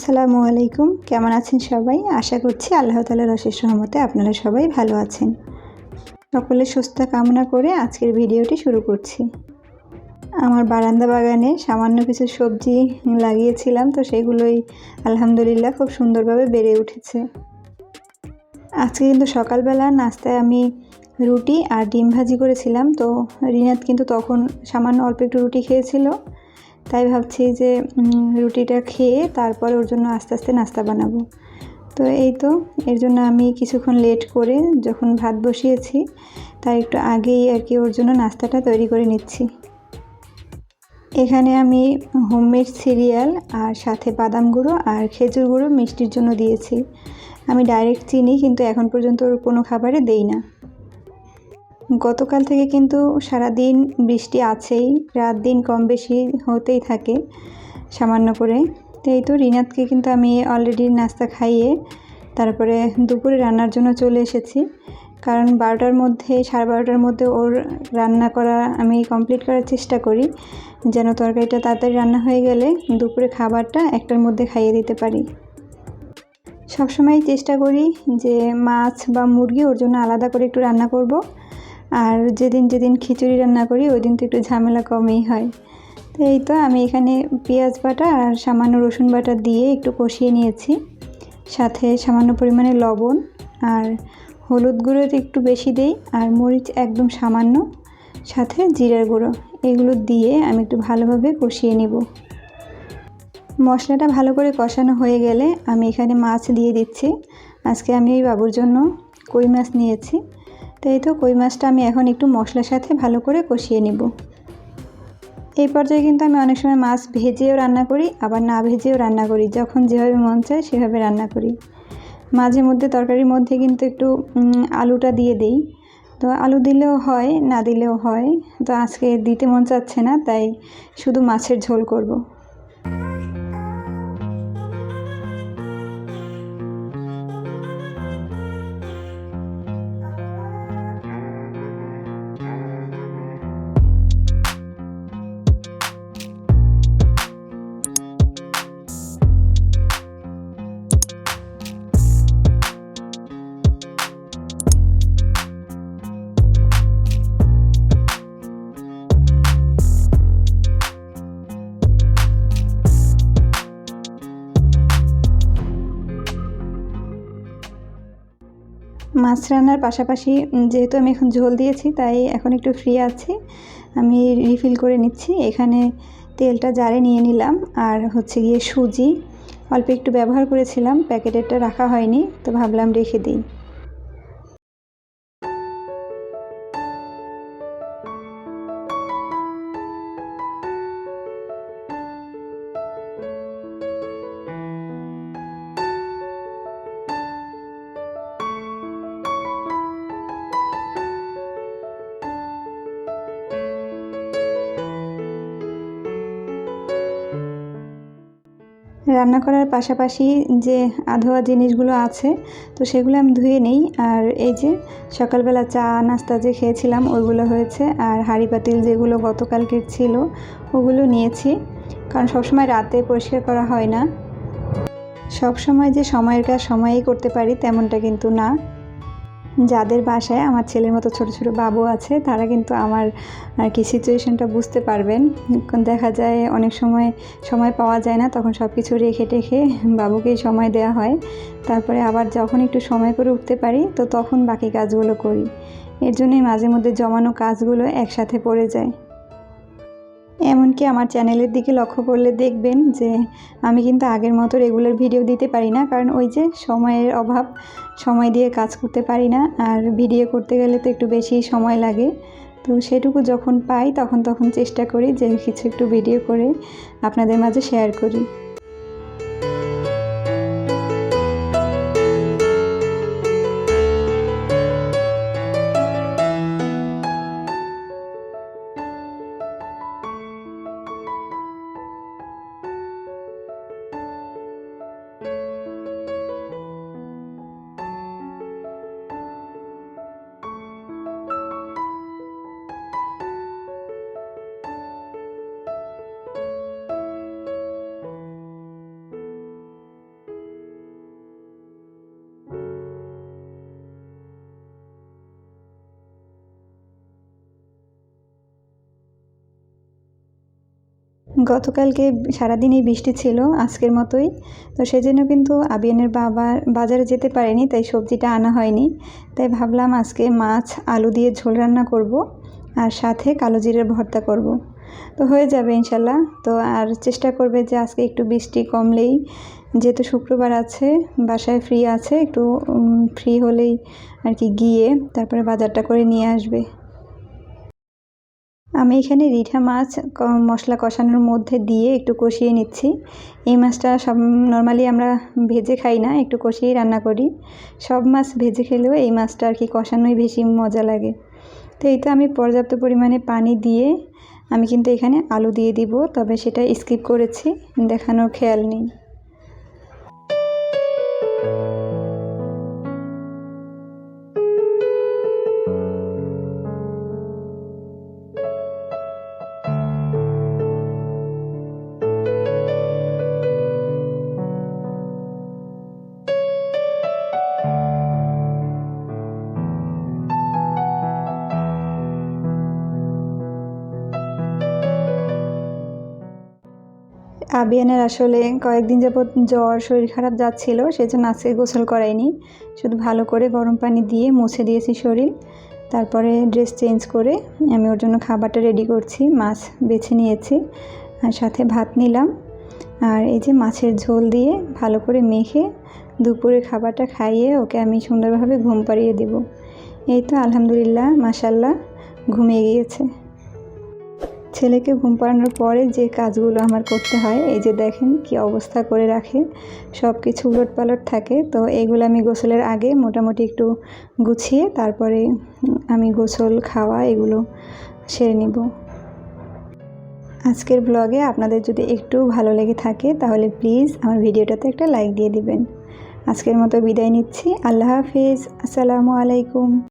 আসসালামু আলাইকুম। কেমন আছেন সবাই? আশা করছি আল্লাহ তালার অশেষ রহমতে আপনারা সবাই ভালো আছেন। সকলের সুস্থ কামনা করে আজকের ভিডিওটি শুরু করছি। আমার বারান্দা বাগানে সামান্য কিছু সবজি লাগিয়েছিলাম, তো সেগুলোই আলহামদুলিল্লাহ খুব সুন্দরভাবে বেড়ে উঠেছে। আজকে কিন্তু সকালবেলা নাস্তায় আমি রুটি আর ডিম ভাজি করেছিলাম, তো রিনাত কিন্তু তখন সামান্য অল্প একটু রুটি খেয়েছিল। তাই ভাবছি যে রুটিটা খেয়ে তারপর ওর জন্য আস্তে আস্তে নাস্তা বানাবো। তো এই তো, এর জন্য আমি কিছুক্ষণ লেট করে যখন ভাত বসিয়েছি তার একটু আগেই আর কি ওর জন্য নাস্তাটা তৈরি করে নিচ্ছি। এখানে আমি হোমমেড সিরিয়াল আর সাথে বাদাম গুঁড়ো আর খেজুর গুঁড়ো মিষ্টির জন্য দিয়েছি। আমি ডাইরেক্ট চিনি, কিন্তু এখন পর্যন্ত ওর কোনো খাবারে দেই না। গতকাল থেকে কিন্তু সারা দিন বৃষ্টি আছেই, রাত দিন কম বেশি হতেই থাকে সামান্য করে। তো এই তো রিনাতকে কিন্তু আমি অলরেডি নাস্তা খাইয়ে তারপরে দুপুরে রান্নার জন্য চলে এসেছি। কারণ বারোটার মধ্যে, সাড়ে বারোটার মধ্যে ওর রান্না করা আমি কমপ্লিট করার চেষ্টা করি, যেন তরকারিটা তাড়াতাড়ি রান্না হয়ে গেলে দুপুরে খাবারটা একটার মধ্যে খাইয়ে দিতে পারি। সবসময় চেষ্টা করি যে মাছ বা মুরগি ওর জন্য আলাদা করে একটু রান্না করব। আর যেদিন যেদিন খিচুড়ি রান্না করি, ওই দিন তো একটু ঝামেলা কমই হয়। তো এই তো আমি এখানে পেঁয়াজ বাটা আর সামান্য রসুন বাটা দিয়ে একটু কষিয়ে নিয়েছি। সাথে সামান্য পরিমাণে লবণ আর হলুদ গুঁড়ো একটু বেশি দেই আর মরিচ একদম সামান্য। সাথে জিরার গুঁড়ো, এগুলো দিয়ে আমি একটু ভালোভাবে কষিয়ে নেব। মশলাটা ভালো করে কষানো হয়ে গেলে আমি এখানে মাছ দিয়ে দিচ্ছি। আজকে আমি এই বাবুর জন্য কই মাছ নিয়েছি। তো এই তো কই মাছটা আমি এখন একটু মশলার সাথে ভালো করে কষিয়ে নেব। এই পর্যায়ে কিন্তু আমি অনেক সময় মাছ ভেজেও রান্না করি, আবার না ভেজেও রান্না করি। যখন যেভাবে মন চায় সেভাবে রান্না করি। মাঝে মধ্যে তরকারির মধ্যে কিন্তু একটু আলুটা দিয়ে দেই। তো আলু দিলেও হয়, না দিলেও হয়। তো আজকে দিতে মন চাচ্ছে না, তাই শুধু মাছের ঝোল করব। মাছ রান্নার পাশাপাশি যেহেতু আমি এখন ঝোল দিয়েছি, তাই এখন একটু ফ্রি আছি। আমি রিফিল করে নিচ্ছি। এখানে তেলটা জারে নিয়ে নিলাম। আর হচ্ছে গিয়ে সুজি। অল্প একটু ব্যবহার করেছিলাম, প্যাকেটেরটা রাখা হয়নি, তো ভাবলাম রেখে দিই। রান্না করার পাশাপাশি যে আধোয়া জিনিসগুলো আছে, তো সেগুলো আমি ধুয়ে নিই। আর এই যে সকালবেলা চা, নাস্তা যে খেয়েছিলাম, ওইগুলো হয়েছে। আর হাঁড়ি পাতিল যেগুলো গতকালকের ছিল, ওগুলো নিয়েছি। কারণ সবসময় রাতে পরিষ্কার করা হয় না। সব সময় যে সময়ের কাজ সময়েই করতে পারি, তেমনটা কিন্তু না। যাদের বাসায় আমার ছেলের মতো ছোট ছোট বাবু আছে, তারা কিন্তু আমার আর কি সিচুয়েশনটা বুঝতে পারবেন। দেখা যায় অনেক সময় সময় পাওয়া যায় না, তখন সব কিছু রেখে টেখে বাবুকেই সময় দেওয়া হয়। তারপরে আবার যখন একটু সময় করে উঠতে পারি, তো তখন বাকি কাজগুলো করি। এর জন্যই মাঝে মধ্যে জমানো কাজগুলো একসাথে পড়ে যায়। এমনকি আমার চ্যানেলের দিকে লক্ষ্য করলে দেখবেন যে আমি কিন্তু আগের মতো রেগুলার ভিডিও দিতে পারি না। কারণ ওই যে সময়ের অভাব, সময় দিয়ে কাজ করতে পারি না। আর ভিডিও করতে গেলে তো একটু বেশি সময় লাগে। তো সেটুকু যখন পাই তখন তখন চেষ্টা করি যে কিছু একটু ভিডিও করে আপনাদের মাঝে শেয়ার করি। গতকালকে সারাদিনই বৃষ্টি ছিল আজকের মতোই। তো সেজন্য কিন্তু আবিয়ানের বাবা বাজারে যেতে পারেনি, তাই সবজিটা আনা হয়নি। তাই ভাবলাম আজকে মাছ, আলু দিয়ে ঝোল রান্না করব আর সাথে কালো জিরের ভর্তা করব। তো হয়ে যাবে ইনশাল্লাহ। তো আর চেষ্টা করবে যে আজকে একটু বৃষ্টি কমলেই। যেহেতু শুক্রবার আছে, বাসায় ফ্রি আছে, একটু ফ্রি হলেই আর কি গিয়ে তারপরে বাজারটা করে নিয়ে আসবে। আমি এখানে রিঠা মাছ মশলা কষানোর মধ্যে দিয়ে একটু কষিয়ে নিচ্ছি। এই মাছটা সব নর্মালি আমরা ভেজে খাই না, একটু কষিয়েই রান্না করি। সব মাছ ভেজে খেলেও এই মাছটা আর কি কষানোই বেশি মজা লাগে। তো এই তো আমি পর্যাপ্ত পরিমাণে পানি দিয়ে আমি কিন্তু এখানে আলু দিয়ে দিব, তবে সেটা স্কিপ করেছি, দেখানোর খেয়াল নেই। আবিয়ানের আসলে কয়েকদিন যাবৎ জ্বর, শরীর খারাপ যাচ্ছিল, সেজন্য আজকে গোসল করাইনি। শুধু ভালো করে গরম পানি দিয়ে মুছে দিয়েছি শরীর। তারপরে ড্রেস চেঞ্জ করে আমি ওর জন্য খাবারটা রেডি করছি, মাছ বেছে নিয়েছি আর সাথে ভাত নিলাম। আর এই যে মাছের ঝোল দিয়ে ভালো করে মেখে দুপুরে খাবারটা খাইয়ে ওকে আমি সুন্দরভাবে ঘুম পাড়িয়ে দেব। এই তো আলহামদুলিল্লাহ মাসাল্লাহ ঘুমিয়ে গিয়েছে। ছেলেকে ঘুম পাড়ানোর পরে যে কাজগুলো আমার করতে হয়, এই যে দেখেন কি অবস্থা করে রাখে। সব কিছু উলট পালট থাকে। তো এগুলো আমি গোসলের আগে মোটামুটি একটু গুছিয়ে তারপরে আমি গোসল, খাওয়া এগুলো সেরে নিব। আজকের ব্লগে আপনাদের যদি একটু ভালো লেগে থাকে, তাহলে প্লিজ আমার ভিডিওটাতে একটা লাইক দিয়ে দিবেন। আজকের মতো বিদায় নিচ্ছি। আল্লাহ হাফিজ। আসসালামু আলাইকুম।